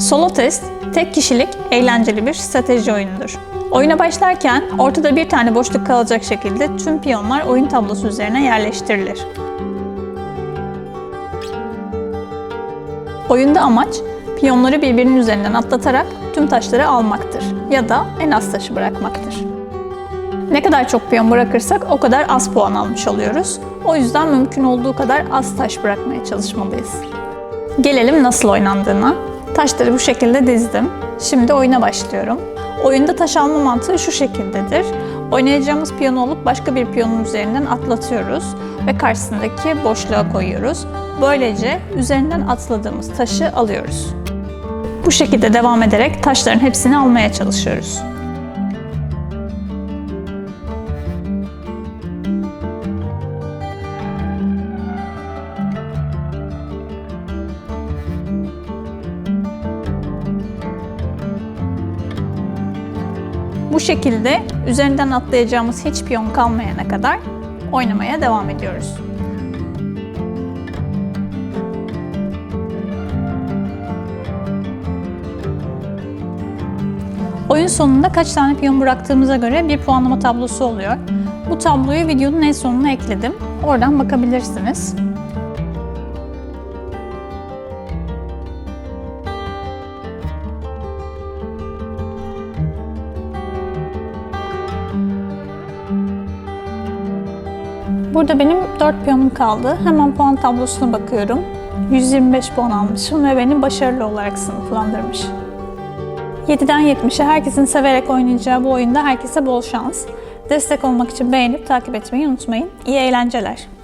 Solo test, tek kişilik, eğlenceli bir strateji oyunudur. Oyuna başlarken ortada bir tane boşluk kalacak şekilde tüm piyonlar oyun tablosu üzerine yerleştirilir. Oyunda amaç piyonları birbirinin üzerinden atlatarak tüm taşları almaktır ya da en az taşı bırakmaktır. Ne kadar çok piyon bırakırsak o kadar az puan almış oluyoruz. O yüzden mümkün olduğu kadar az taş bırakmaya çalışmalıyız. Gelelim nasıl oynandığına. Taşları bu şekilde dizdim. Şimdi oyuna başlıyorum. Oyunda taş alma mantığı şu şekildedir. Oynayacağımız piyonu olup başka bir piyonun üzerinden atlatıyoruz ve karşısındaki boşluğa koyuyoruz. Böylece üzerinden atladığımız taşı alıyoruz. Bu şekilde devam ederek taşların hepsini almaya çalışıyoruz. Bu şekilde üzerinden atlayacağımız hiç piyon kalmayana kadar oynamaya devam ediyoruz. Oyun sonunda kaç tane piyon bıraktığımıza göre bir puanlama tablosu oluyor. Bu tabloyu videonun en sonuna ekledim. Oradan bakabilirsiniz. Burada benim 4 piyonum kaldı. Hemen puan tablosuna bakıyorum. 125 puan almışım ve beni başarılı olarak sınıflandırmış. 7'den 70'e herkesin severek oynayacağı bu oyunda herkese bol şans. Destek olmak için beğenip takip etmeyi unutmayın. İyi eğlenceler.